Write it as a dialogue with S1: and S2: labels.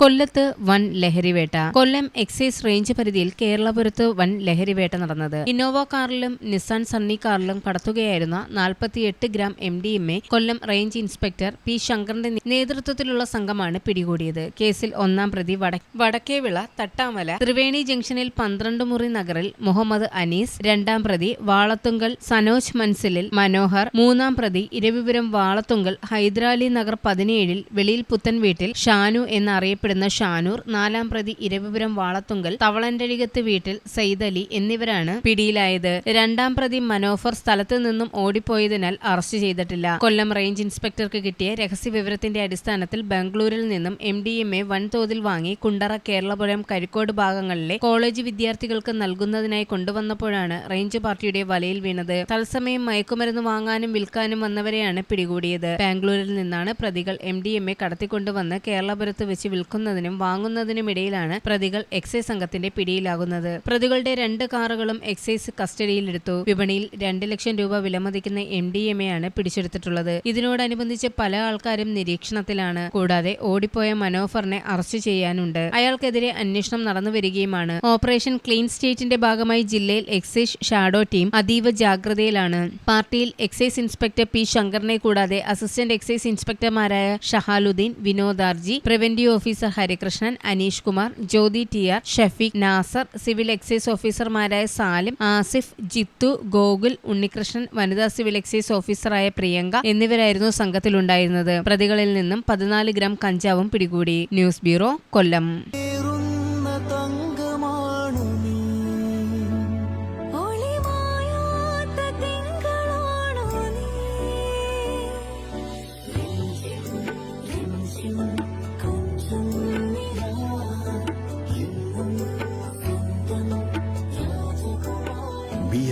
S1: കൊല്ലത്ത് വൻ ലഹരിവേട്ട. കൊല്ലം excise range പരിധിയിൽ കേരളപുരത്ത് വൻ ലഹരിവേട്ട നടന്നത്. ഇന്നോവ കാറിലും നിസാൻ സണ്ണി കാറിലും കടത്തുകയായിരുന്ന നാൽപ്പത്തിയെട്ട് gram M D M A Kollam range inspector P ശങ്കറിന്റെ നേതൃത്വത്തിലുള്ള സംഘമാണ് പിടികൂടിയത്. കേസിൽ ഒന്നാം പ്രതി വട വടക്കേവിള തട്ടാമല ത്രിവേണി ജംഗ്ഷനിൽ പന്ത്രണ്ട് മുറി നഗറിൽ മുഹമ്മദ് അനീസ് രണ്ടാം പ്രതി വാളത്തുങ്കൽ സനോജ് മൻസിലിൽ മനോഹർ മൂന്നാം പ്രതി ഇരവിപുരം വാളത്തുങ്കൽ ഹൈദരാലി നഗർ പതിനേഴിൽ വെളിയിൽ പുത്തൻ വീട്ടിൽ ഷാനു എന്നറിയപ്പെടുന്ന ഷാനൂർ നാലാം പ്രതി ഇരവിപുരം വാളത്തുങ്കൽ തവളന്റഴികത്ത് വീട്ടിൽ സൈദലി എന്നിവരാണ് പിടിയിലായത്. രണ്ടാം പ്രതി മനോഫർ സ്ഥലത്തു നിന്നും ഓടിപ്പോയതിനാൽ അറസ്റ്റ് ചെയ്തിട്ടില്ല. കൊല്ലം റേഞ്ച് ഇൻസ്പെക്ടർക്ക് കിട്ടിയ രഹസ്യ വിവരത്തിന്റെ അടിസ്ഥാനത്തിൽ ബംഗളൂരിൽ നിന്നും എം ഡി എം എ വൻതോതിൽ വാങ്ങി കുണ്ടറ കേരളപുരം കരിക്കോട് ഭാഗങ്ങളിലെ കോളേജ് വിദ്യാർത്ഥികൾക്ക് നൽകുന്നതിനായി കൊണ്ടുവന്നപ്പോഴാണ് റേഞ്ച് പാർട്ടിയുടെ വലയിൽ വീണത്. തത്സമയം മയക്കുമരുന്ന് വാങ്ങാനും വിൽക്കാനും വന്നവരെയാണ് പിടികൂടിയത്. ബാംഗ്ലൂരിൽ നിന്നാണ് പ്രതികൾ എം ഡി എം എ കടത്തിക്കൊണ്ടുവന്ന് കേരളപുരത്ത് വെച്ച് വിൽക്കുന്നതിനും വാങ്ങുന്നതിനുമിടയിലാണ് പ്രതികൾ എക്സൈസ് സംഘത്തിന്റെ പിടിയിലാകുന്നത്. പ്രതികളുടെ രണ്ട് കാറുകളും എക്സൈസ് കസ്റ്റഡിയിലെടുത്തു വിപണിയിൽ രണ്ട് ലക്ഷം രൂപ വിലമതിക്കുന്ന എം ഡി എം എ ആണ് പിടിച്ചെടുത്തിട്ടുള്ളത്. ഇതിനോടനുബന്ധിച്ച് പല ആൾക്കാരും നിരീക്ഷണത്തിലാണ്. കൂടാതെ ഓടിപ്പോയ മനോഫറിനെ അറസ്റ്റ് ചെയ്യാനുണ്ട്. അയാൾക്കെതിരെ അന്വേഷണം നടന്നു വരികയുമാണ്. ഓപ്പറേഷൻ ക്ലീൻ സ്റ്റേറ്റിന്റെ ഭാഗമായി ജില്ലയിൽ എക്സൈസ് ഷാഡോ ടീം അതീവ ജാഗ്രതയിലാണ്. പാർട്ടിയിൽ എക്സൈസ് ഇൻസ്പെക്ടർ പി ശങ്കറിനെ കൂടാതെ അസിസ്റ്റന്റ് എക്സൈസ് ഇൻസ്പെക്ടർമാരായ ഷഹാലുദ്ദീൻ വിനോദാർജി preventive officer Harikrishnan Aneesh Kumar Jyothi T R Shafeeq Nasar civil excise ഓഫീസർമാരായ സാലിം ആസിഫ് ജിത്തു ഗോകുൽ ഉണ്ണികൃഷ്ണൻ വനിതാ സിവിൽ എക്സൈസ് ഓഫീസറായ പ്രിയങ്ക എന്നിവരായിരുന്നു സംഘത്തിലുണ്ടായിരുന്നത്. പ്രതികളിൽ നിന്നും പതിനാല് ഗ്രാം കഞ്ചാവും പിടികൂടി. News bureau Kollam.